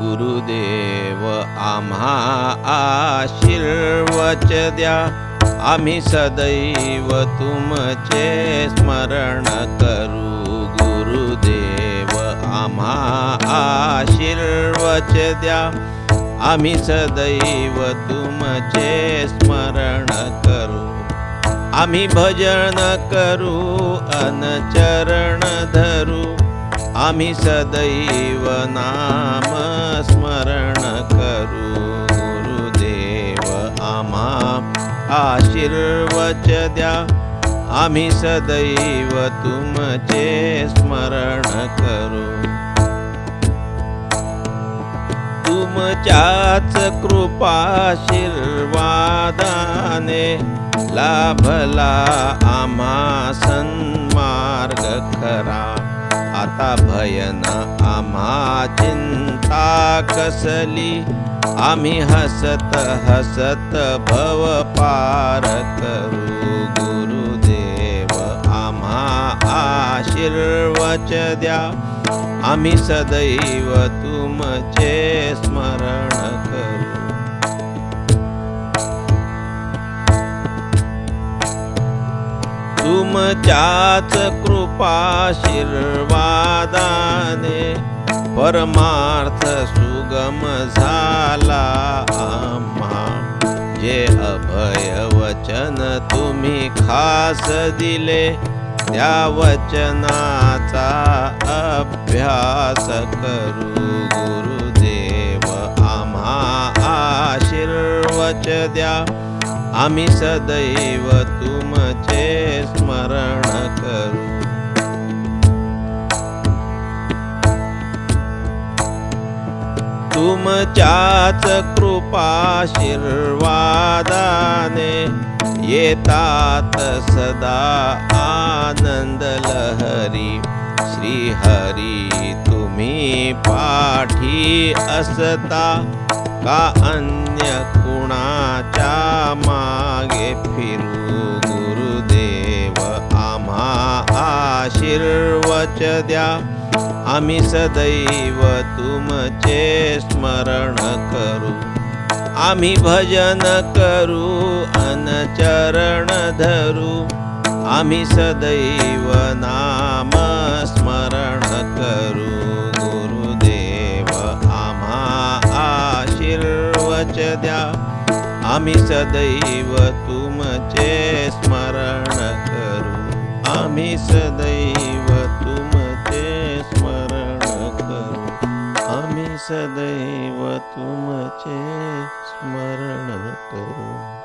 गुरुदेव आम्हा आशीर्वच द्या. आम्ही सदैव तुमचे स्मरण करू. गुरुदेव आम्हा आशीर्वच द्या. आम्ही सदैव तुमचे स्मरण करू. आम्ही भजन करू अनचरण धरू. आम्ही सदैव नाम स्मरण करू. गुरुदेव आम्हा आशीर्वच द्या. आम्ही सदैव तुमचे स्मरण करू. तुमच्याच कृपाशीर्वादाने लाभला आम्हा सन्मार्ग खरा आता भयन आम्हा चिंता कसली? आम्ही हसत हसत भव पार करू गुरुदेव आम्हा आशीर्वच द्या। आम्ही सदैव तुमचे स्मरण तुमच्याच कृपाशीर्वादाने परमार्थ सुगम झाला आम्हा. जे अभय वचन तुम्ही खास दिले त्या वचनाचा अभ्यास करू गुरुदेव आम्हा आशीर्वच द्या. आम्ही सदैव तुमचे स्मरण करू. तुमच्याच कृपाशीर्वादाने येतात सदा आनंद लहरी. श्रीहरी तुम्ही पाठी असता का अन्य आशीर्वच द्या. आम्ही सदैव तुमचे स्मरण करू. आम्ही भजन करू अनचरण धरू. आम्ही सदैव नाम स्मरण करू. गुरुदेव आम्हा आशीर्वच द्या. आम्ही सदैव तुमचे स्मरण करू. आम्ही सदैव तुमचे स्मरण करू. आम्ही सदैव तुमचे स्मरण करू.